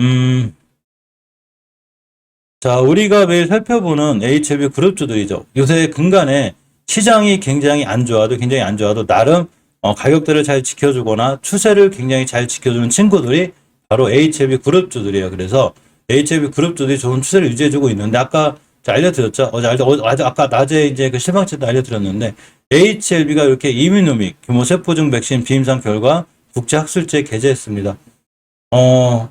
음, 자, 우리가 매일 살펴보는 HLB 그룹주들이죠. 요새 근간에 시장이 굉장히 안 좋아도 굉장히 안 좋아도 나름 어, 가격대를 잘 지켜주거나 추세를 굉장히 잘 지켜주는 친구들이 바로 HLB 그룹주들이에요. 그래서 HLB 그룹주들이 좋은 추세를 유지해주고 있는데 아까 알려드렸죠. 어제 어, 아주 아까 낮에 이제 그 실방치 때 알려드렸는데 HLB가 이렇게 이민노믹 규모 세포중 백신 비임상 결과 국제학술지에 게재했습니다. 어,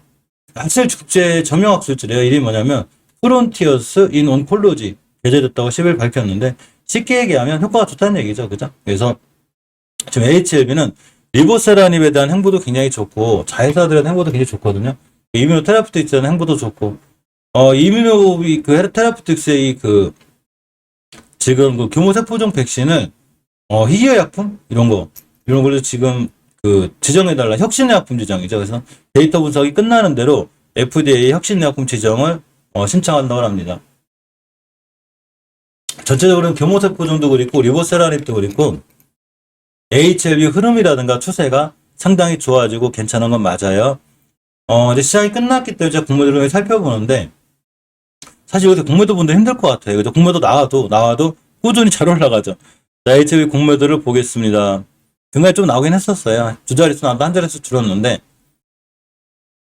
학술 국제 점용 학술지래요. 이름이 뭐냐면 프론티어스 인 온콜로지 게재됐다고 10일 밝혔는데 쉽게 얘기하면 효과가 좋다는 얘기죠. 그죠? 그래서 지금 HLB는 리보세라닙에 대한 행보도 굉장히 좋고 자회사들에 대한 행보도 굉장히 좋거든요. 이뮤노 테라피틱스에 대한 행보도 좋고 어 이뮤노 그 테라피틱스의 그 지금 그 규모 세포종 백신을 어 희귀 약품 이런 거 이런 걸로 지금 그 지정해달라 혁신의 약품 지정이죠. 그래서 데이터 분석이 끝나는 대로 FDA 혁신의 약품 지정을 어, 신청한다고 합니다. 전체적으로는 교모세포종도 그렇고 리보세라립도 그렇고 HLB 흐름이라든가 추세가 상당히 좋아지고 괜찮은 건 맞아요. 어, 이제 시장이 끝났기 때문에 제가 공매도를 살펴보는데 사실 요새 공매도 분들 힘들 것 같아요. 그죠? 공매도 나와도 나와도 꾸준히 잘 올라가죠. 자, HLB 공매도를 보겠습니다. 중간에 좀 나오긴 했었어요. 두 자릿수 나왔다 한 자릿수 줄었는데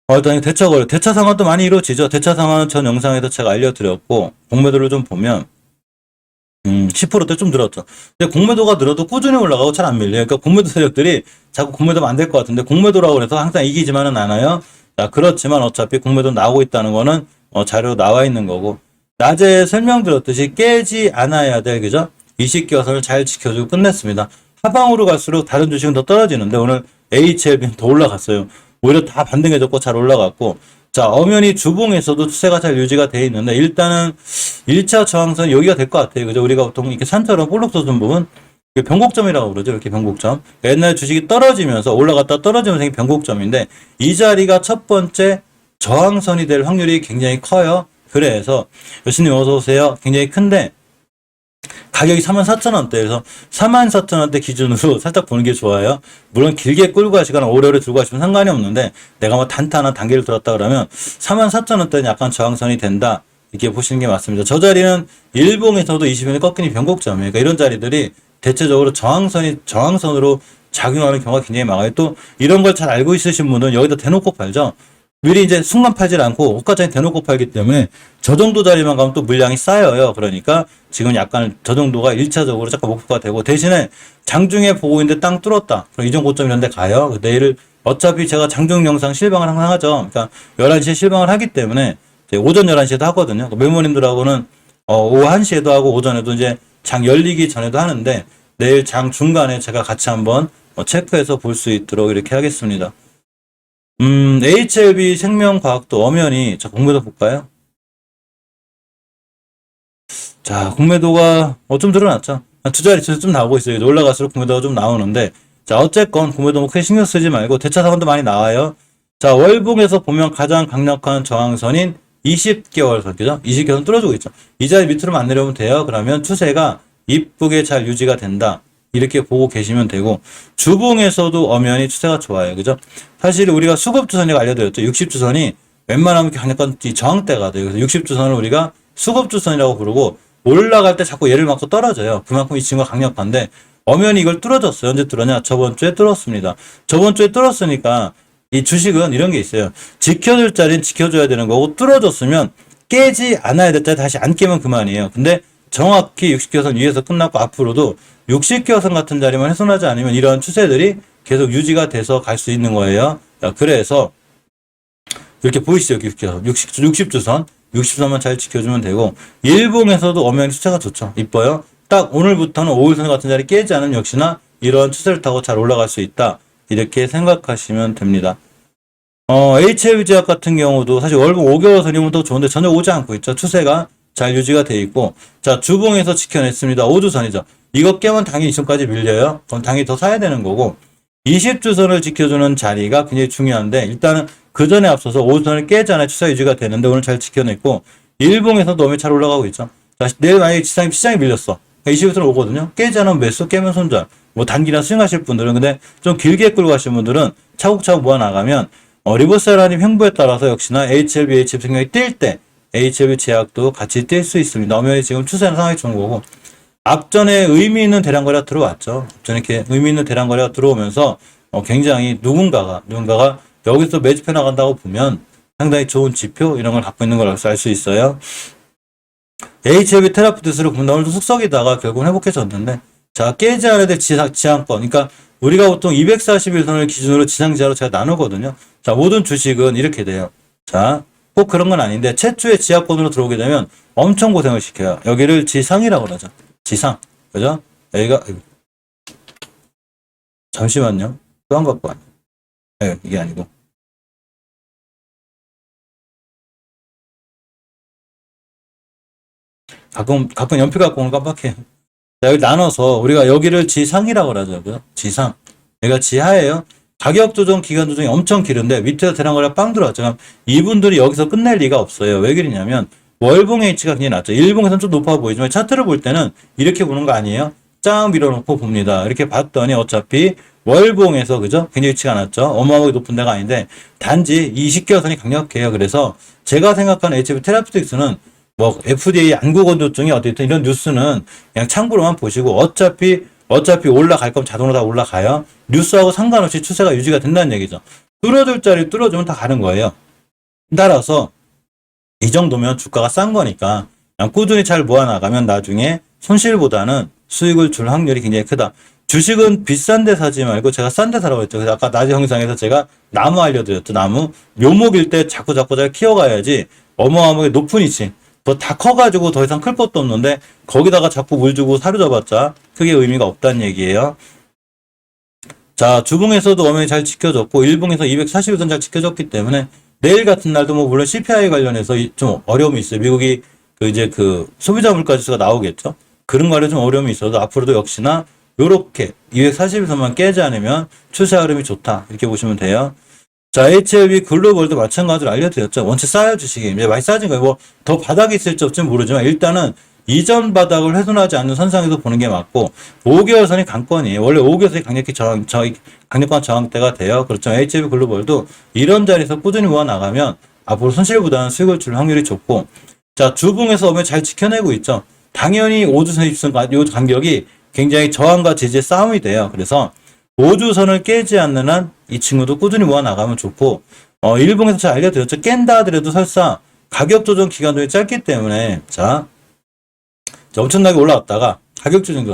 어, 일단 대차 거래, 대차 상환도 많이 이루어지죠. 대차 상환은 전 영상에서 제가 알려드렸고, 공매도를 좀 보면, 음, 10%대 좀 늘었죠. 근데 공매도가 늘어도 꾸준히 올라가고 잘 안 밀려요. 그러니까 공매도 세력들이 자꾸 공매도면 안 될 것 같은데, 공매도라고 해서 항상 이기지만은 않아요. 자, 그렇지만 어차피 공매도 나오고 있다는 거는, 어, 자료 나와 있는 거고, 낮에 설명드렸듯이 깨지 않아야 될, 그죠? 이식기화선을 잘 지켜주고 끝냈습니다. 하방으로 갈수록 다른 주식은 더 떨어지는데, 오늘 HLB는 더 올라갔어요. 오히려 다 반등해졌고 잘 올라갔고. 자 엄연히 주봉에서도 추세가 잘 유지가 돼 있는데 일단은 1차 저항선 여기가 될 것 같아요. 그죠? 우리가 보통 이렇게 산처럼 볼록 쏘는 부분. 변곡점이라고 그러죠. 이렇게 변곡점. 옛날 주식이 떨어지면서 올라갔다 떨어지면서 이게 변곡점인데 이 자리가 첫 번째 저항선이 될 확률이 굉장히 커요. 그래서 여신님 어서 오세요. 굉장히 큰데 가격이 44,000원대에서 44,000원대 기준으로 살짝 보는 게 좋아요. 물론 길게 끌고 가시거나 오래오래 들고 가시면 상관이 없는데 내가 뭐 단타나 단계를 들었다 그러면 44,000원대는 약간 저항선이 된다. 이렇게 보시는 게 맞습니다. 저 자리는 일봉에서도 20일에 꺾이는 변곡점이에요. 그러니까 이런 자리들이 대체적으로 저항선이 저항선으로 작용하는 경우가 굉장히 많아요. 또 이런 걸 잘 알고 있으신 분은 여기다 대놓고 팔죠. 미리 이제 순간 팔질 않고 호가장에 대놓고 팔기 때문에 저 정도 자리만 가면 또 물량이 쌓여요. 그러니까 지금 약간 저 정도가 1차적으로 잠깐 목표가 되고 대신에 장중에 보고 있는데 땅 뚫었다. 그럼 이전 고점 이런 데 가요. 내일 어차피 제가 장중 영상 실방을 항상 하죠. 그러니까 11시에 실방을 하기 때문에 오전 11시에도 하거든요. 메모님들하고는 어, 오후 1시에도 하고 오전에도 이제 장 열리기 전에도 하는데 내일 장 중간에 제가 같이 한번 어, 체크해서 볼 수 있도록 이렇게 하겠습니다. 음, HLB 생명과학도 엄연히, 자, 공매도 볼까요? 자, 공매도가, 어, 좀 늘어났죠? 두 자릿수 좀 나오고 있어요. 올라갈수록 공매도가 좀 나오는데, 자, 어쨌건 공매도 뭐 크게 신경 쓰지 말고, 대차 사건도 많이 나와요. 자, 월봉에서 보면 가장 강력한 저항선인 20개월 선, 그죠? 20개월 선 뚫어주고 있죠. 이 자리 밑으로만 안 내려오면 돼요. 그러면 추세가 이쁘게 잘 유지가 된다. 이렇게 보고 계시면 되고 주봉에서도 엄연히 추세가 좋아요. 그죠? 사실 우리가 수급주선이라고 알려드렸죠. 60주선이 웬만하면 이 저항대가 돼요. 그래서 60주선을 우리가 수급주선이라고 부르고 올라갈 때 자꾸 얘를 맞고 떨어져요. 그만큼 이 친구가 강력한데 엄연히 이걸 뚫어줬어요. 언제 뚫었냐? 저번 주에 뚫었습니다. 저번 주에 뚫었으니까 이 주식은 이런 게 있어요. 지켜줄 자리는 지켜줘야 되는 거고 뚫어줬으면 깨지 않아야 될 자리 다시 안 깨면 그만이에요. 근데 정확히 60개선 위에서 끝났고 앞으로도 60개선 같은 자리만 훼손하지 않으면 이런 추세들이 계속 유지가 돼서 갈 수 있는 거예요. 자, 그래서 이렇게 보이시죠? 60개선. 60, 60주선. 60선만 잘 지켜주면 되고 일봉에서도 엄연히 추세가 좋죠. 이뻐요. 딱 오늘부터는 5일선 같은 자리 깨지 않으면 역시나 이런 추세를 타고 잘 올라갈 수 있다. 이렇게 생각하시면 됩니다. 어, HLB제약 같은 경우도 사실 월봉 5개월 선이면 더 좋은데 전혀 오지 않고 있죠. 추세가 잘 유지가 돼 있고 자 주봉에서 지켜냈습니다. 5주선이죠. 이거 깨면 당연히 이선까지 밀려요. 그럼 당연히 더 사야 되는 거고 20주선을 지켜주는 자리가 굉장히 중요한데 일단은 그 전에 앞서서 5주선을 깨잖아요. 추세 유지가 되는데 오늘 잘 지켜냈고 일봉에서 너무 잘 올라가고 있죠. 자 내일 만약에 시장이, 시장이 밀렸어. 20주선 오거든요. 깨지 않으면 매수 깨면 손절. 뭐 단기나 수행하실 분들은 근데 좀 길게 끌고 가신 분들은 차곡차곡 모아 나가면 어, 리버세라님 횡보에 따라서 역시나 HLB, HF 생명이 뛸 때 HLB 제약도 같이 뛸 수 있습니다. 엄연히 지금 추세는 상당히 좋은 거고 앞전에 의미 있는 대량 거래가 들어왔죠. 앞전에 이렇게 의미 있는 대량 거래가 들어오면서 어, 굉장히 누군가가 누군가가 여기서 매집해 나간다고 보면 상당히 좋은 지표 이런 걸 갖고 있는 걸 알 수 있어요. HLB 테라피드스를 보면 오늘도 숙석이다가 결국은 회복해졌는데 자 깨지 않아야 될 지상, 지향권 그러니까 우리가 보통 241선을 기준으로 지상지하로 제가 나누거든요. 자 모든 주식은 이렇게 돼요. 자 꼭 그런 건 아닌데 최초의 지하권으로 들어오게 되면 엄청 고생을 시켜요. 여기를 지상이라고 그러죠. 지상 그죠? 여기가. 잠시만요. 또한 갖고 왔네. 네, 이게 아니고. 가끔, 가끔 연필 갖고 오면 깜빡해. 자, 여기 나눠서 우리가 여기를 지상이라고 그러죠. 그죠? 지상. 여기가 지하예요. 가격 조정, 기간 조정이 엄청 길은데 밑에서 대량거래가 빵 들어왔죠. 그럼 이분들이 여기서 끝낼 리가 없어요. 왜 그러냐면 월봉 H가 굉장히 낮죠. 일봉에서는 좀 높아 보이지만 차트를 볼 때는 이렇게 보는 거 아니에요? 짱 밀어놓고 봅니다. 이렇게 봤더니 어차피 월봉에서 그죠? 굉장히 위치가 낮죠. 어마어마하게 높은 데가 아닌데 단지 이 10개월선이 강력해요. 그래서 제가 생각하는 HF 테라피틱스는 뭐 FDA 안구 건조증이 어쨌든 이런 뉴스는 그냥 참고로만 보시고 어차피 어차피 올라갈 거면 자동으로 다 올라가요. 뉴스하고 상관없이 추세가 유지가 된다는 얘기죠. 뚫어줄 자리 뚫어주면 다 가는 거예요. 따라서 이 정도면 주가가 싼 거니까 그냥 꾸준히 잘 모아나가면 나중에 손실보다는 수익을 줄 확률이 굉장히 크다. 주식은 비싼 데 사지 말고 제가 싼 데 사라고 했죠. 그래서 아까 낮에 영상에서 제가 나무 알려드렸죠. 나무. 묘목일 때 자꾸 자꾸 잘 키워가야지 어마어마하게 높은 위치. 더다 커가지고 더 이상 클 것도 없는데 거기다가 자꾸 물 주고 사료잡았자 크게 의미가 없다는 얘기예요. 자, 주봉에서도 엄연히 잘 지켜졌고, 일봉에서 240일선 잘 지켜졌기 때문에, 내일 같은 날도 뭐, 물론 CPI 관련해서 이- 좀 어려움이 있어요. 미국이 그 이제 그 소비자 물가 지수가 나오겠죠. 그런 거에 좀 어려움이 있어도 앞으로도 역시나 요렇게 240일선만 깨지 않으면 추세 흐름이 좋다. 이렇게 보시면 돼요. 자, HLB 글로벌도 마찬가지로 알려드렸죠. 원체 주식이. 이제 많이 싸진 거예요. 뭐, 더 바닥이 있을지 없지 모르지만, 일단은 이전 바닥을 훼손하지 않는 선상에서 보는 게 맞고, 5개월 선이 강권이에요. 원래 5개월 선이 강력히 저항, 저, 강력한 저항대가 돼요. 그렇죠. HLB 글로벌도 이런 자리에서 꾸준히 모아 나가면, 앞으로 손실보다는 수익을 줄 확률이 좋고, 자, 주봉에서 오면 잘 지켜내고 있죠. 당연히 5주선 입선, 요 간격이 굉장히 저항과 지지의 싸움이 돼요. 그래서, 5주선을 깨지 않는 한 이 친구도 꾸준히 모아 나가면 좋고 어 일봉에서 잘 알려드렸죠. 깬다 하더라도 설사 가격 조정 기간도 짧기 때문에 자, 자, 엄청나게 올라왔다가 가격 조정.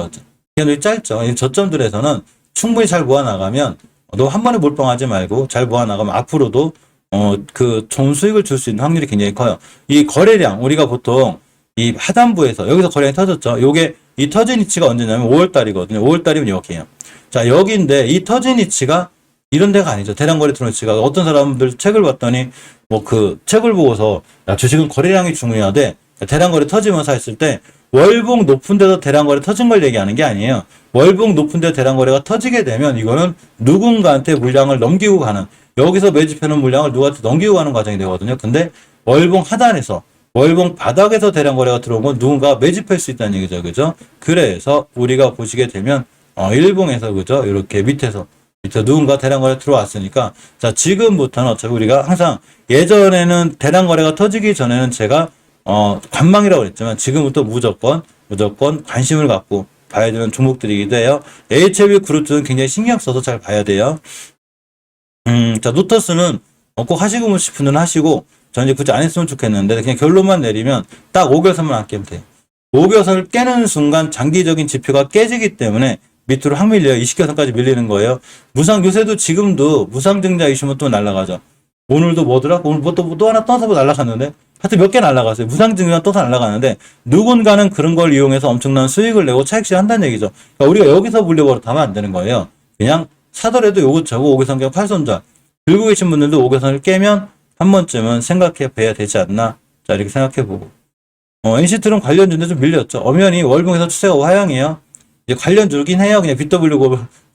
기간이 짧죠. 이 저점들에서는 충분히 잘 모아 나가면 너 한 번에 몰빵하지 말고 잘 모아 나가면 앞으로도 어 그 좋은 수익을 줄 수 있는 확률이 굉장히 커요. 이 거래량 우리가 보통 이 하단부에서 여기서 거래량이 터졌죠. 요게 이 터진 위치가 언제냐면 5월 달이거든요. 5월 달이면 여기에요. 자, 여기인데 이 터진 위치가 이런 데가 아니죠. 대량거래 위치가 어떤 사람들 책을 봤더니 뭐 그 책을 보고서 야, 주식은 거래량이 중요하대. 대량거래 터지면서 했을 때 월봉 높은 데서 대량거래 터진 걸 얘기하는 게 아니에요. 월봉 높은 데 대량거래가 터지게 되면 이거는 누군가한테 물량을 넘기고 가는 여기서 매집해놓은 물량을 누구한테 넘기고 가는 과정이 되거든요. 근데 월봉 하단에서 월봉 바닥에서 대량거래가 들어온 건 누군가 매집할 수 있다는 얘기죠. 그죠? 그래서 우리가 보시게 되면 어, 일봉에서 그죠? 이렇게 밑에서 밑에 누군가 대량거래 들어왔으니까 자 지금부터는 어차피 우리가 항상 예전에는 대량거래가 터지기 전에는 제가 어 관망이라고 그랬지만 지금부터 무조건 무조건 관심을 갖고 봐야 되는 종목들이기도 해요. HLB 그룹들은 굉장히 신경 써서 잘 봐야 돼요. 음, 자 노터스는 어, 꼭 하시고 분 하시고 전 이제 굳이 안 했으면 좋겠는데 그냥 결론만 내리면 딱 5개월선만 안 깨면 돼요. 5개월선을 깨는 순간 장기적인 지표가 깨지기 때문에 밑으로 확 밀려요. 20개선까지 밀리는 거예요. 무상 요새도 지금도 무상 증자 이슈면 또 날아가죠. 오늘도 뭐더라? 오늘 뭐또또 하나 떠서 뭐 날아갔는데 하여튼 몇 개 날아갔어요. 무상 증자 떠서 날아가는데 누군가는 그런 걸 이용해서 엄청난 수익을 내고 차익실 한다는 얘기죠. 그러니까 우리가 여기서 물려버릇 하면 안 되는 거예요. 그냥 사더라도 요거 저거 5개선 그냥 팔손자 들고 계신 분들도 5개선을 깨면 한 번쯤은 생각해 봐야 되지 않나. 자 이렇게 생각해 보고. 어, NC트는 관련주인데 좀 밀렸죠. 엄연히 월봉에서 추세가 하향이에요. 이제 관련 주긴 해요. 그냥 BW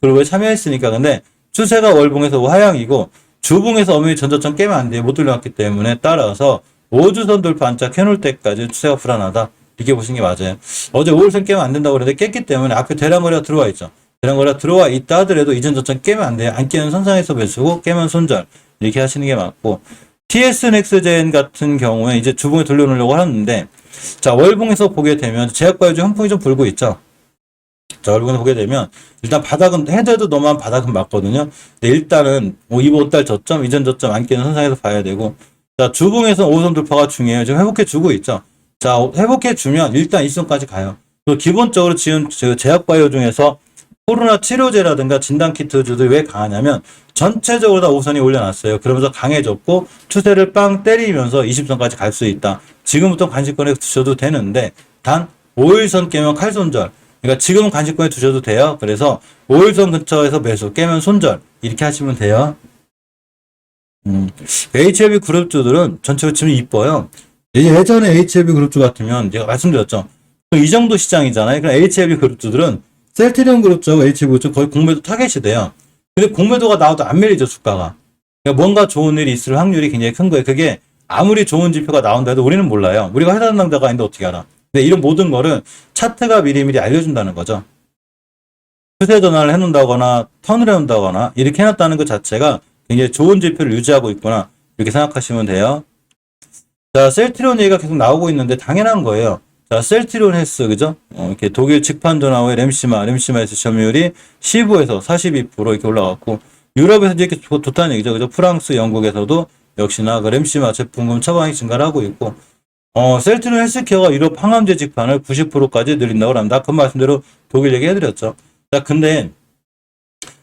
그룹에 참여했으니까. 근데 추세가 월봉에서 하향이고 주봉에서 엄연히 전저점 깨면 안 돼요. 못 돌려왔기 때문에 따라서 5주선 돌파 안짝 해놓을 때까지 추세가 불안하다. 이렇게 보시는 게 맞아요. 어제 5일선 깨면 안 된다고 그랬는데 깼기 때문에 앞에 대량거래가 들어와 있죠. 거라 들어와 있다 하더라도 이전 저점 깨면 안 돼요. 안 깨면 선상에서 매수고 깨면 손절 이렇게 하시는 게 맞고 TS 넥스젠 같은 경우에 이제 주봉에 돌려놓으려고 하는데 자 월봉에서 보게 되면 제약바이오 현풍이 좀 불고 있죠. 자 월봉에서 보게 되면 일단 바닥은 헤드도 너무한 바닥은 맞거든요. 근데 일단은 뭐 이번 달 저점 이전 저점 안 깨는 선상에서 봐야 되고 자 주봉에서 5선 돌파가 중요해요. 지금 회복해 주고 있죠. 자 회복해 주면 일단 이선까지 가요. 또 기본적으로 지금 저 제약바이오 중에서 코로나 치료제라든가 진단키트주들이 왜 강하냐면 전체적으로 다 5선이 올려놨어요. 그러면서 강해졌고 추세를 빵 때리면서 20선까지 갈 수 있다. 지금부터 관심권에 두셔도 되는데 단 5일선 깨면 칼손절. 그러니까 지금은 관심권에 두셔도 돼요. 그래서 5일선 근처에서 매수 깨면 손절 이렇게 하시면 돼요. 음, HLB 그룹주들은 전체로 치면 이뻐요. 이제 예전에 HLB 그룹주 같으면 제가 말씀드렸죠. 또이 정도 시장이잖아요. 그럼 HLB 그룹주들은 셀트리온 그룹주하고 HLB 그룹주 거의 공매도 타겟이 돼요. 근데 공매도가 나와도 안 밀리죠, 주가가. 그러니까 뭔가 좋은 일이 있을 확률이 굉장히 큰 거예요. 그게 아무리 좋은 지표가 나온다 해도 우리는 몰라요. 우리가 회사 담당자가 아닌데 어떻게 알아? 근데 이런 모든 거를 차트가 미리미리 알려준다는 거죠. 추세 전환을 해놓는다거나 턴을 해놓는다거나 이렇게 해놨다는 것 자체가 굉장히 좋은 지표를 유지하고 있구나 이렇게 생각하시면 돼요. 자, 셀트리온 얘기가 계속 나오고 있는데 당연한 거예요. 자, 셀트리온 헬스, 그죠? 어, 이렇게 독일 직판 전화의 램시마, 램시마에서 점유율이 15에서 42% 이렇게 올라갔고, 유럽에서 이렇게 좋- 좋다는 얘기죠. 그죠? 프랑스, 영국에서도 역시나 그 램시마 제품군 처방이 증가를 하고 있고, 어, 셀트리온 헬스케어가 유럽 항암제 직판을 90%까지 늘린다고 합니다. 아까 말씀대로 독일 얘기 해드렸죠. 자, 근데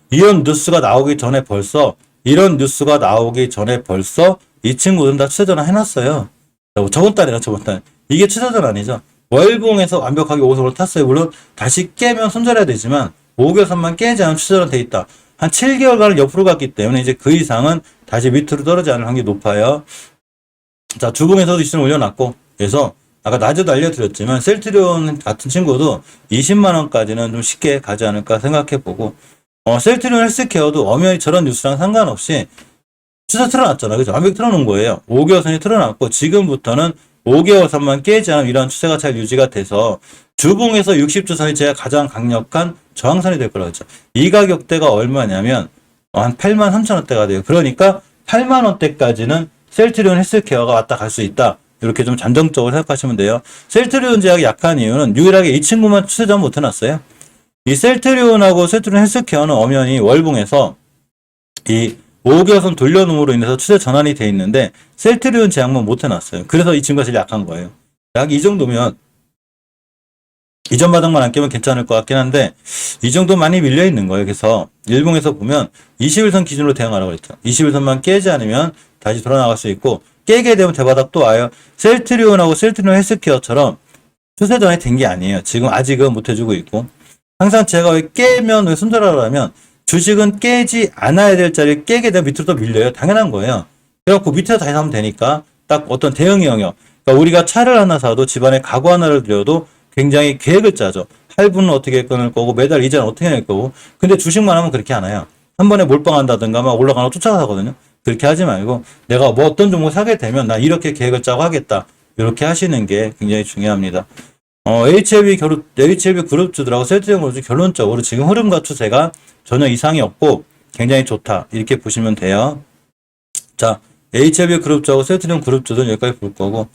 이런 뉴스가 나오기 전에 벌써, 이런 뉴스가 나오기 전에 벌써 이 친구들은 다 추세 전환 해놨어요. 자, 저번 달이나 저번 달. 이게 추세 전환이죠. 월봉에서 완벽하게 5선을 탔어요. 물론 다시 깨면 손절해야 되지만 5개선만 깨지 않으면 추세 전환 돼 있다. 한 7개월간을 옆으로 갔기 때문에 이제 그 이상은 다시 밑으로 떨어지지 않을 확률이 높아요. 자, 주봉에서도 이슈를 올려놨고, 그래서 아까 낮에도 알려드렸지만 셀트리온 같은 친구도 20만 원까지는 좀 쉽게 가지 않을까 생각해 보고, 어, 셀트리온 헬스케어도 엄연히 저런 뉴스랑 상관없이 추세 틀어놨잖아요. 그죠? 완벽히 틀어놓은 거예요. 5개월 선이 틀어놨고, 지금부터는 5개월 선만 깨지 않으면 이런 추세가 잘 유지가 돼서 주봉에서 60주선이 제가 가장 강력한 저항선이 될 거라고 했죠. 이 가격대가 얼마냐면 어, 한 8만 3천 원대가 돼요. 그러니까 8만 원대까지는 셀트리온 헬스케어가 왔다 갈 수 있다. 이렇게 좀 잠정적으로 생각하시면 돼요. 셀트리온 제약이 약한 이유는 유일하게 이 친구만 추세전 못 해놨어요. 이 셀트리온하고 셀트리온 헬스케어는 엄연히 월봉에서 이 5개선 돌려놓음으로 인해서 추세 전환이 돼 있는데 셀트리온 제약만 못 해놨어요. 그래서 이 친구가 제일 약한 거예요. 약 이 정도면 이전 바닥만 안 깨면 괜찮을 것 같긴 한데 이 정도 많이 밀려 있는 거예요. 그래서 일봉에서 보면 21선 기준으로 대응하라고 그랬죠. 21선만 깨지 않으면 다시 돌아나갈 수 있고 깨게 되면 대바닥 또 와요. 셀트리온하고 셀트리온 헬스케어처럼 추세 전환이 된게 아니에요. 지금 아직은 못 해주고 있고 항상 제가 왜 깨면 왜 손절하라고 하면 주식은 깨지 않아야 될 자리를 깨게 되면 밑으로 또 밀려요. 당연한 거예요. 그래갖고 밑에서 다시 하면 되니까 딱 어떤 대응 영역. 그러니까 우리가 차를 하나 사도 집안에 가구 하나를 들여도 굉장히 계획을 짜죠. 할부는 어떻게 끊을 거고 매달 이자는 어떻게 낼 거고. 근데 주식만 하면 그렇게 안 해요. 한 번에 몰빵한다든가 막 올라가는 거 쫓아가거든요. 그렇게 하지 말고 내가 뭐 어떤 종목 사게 되면 나 이렇게 계획을 짜고 하겠다. 이렇게 하시는 게 굉장히 중요합니다. 어, HLB 그룹, HLB 그룹주들하고 셀트리온 그룹주 결론적으로 지금 흐름과 추세가 전혀 이상이 없고 굉장히 좋다. 이렇게 보시면 돼요. 자, HLB 그룹주하고 셀트리온 그룹주들은 여기까지 볼 거고,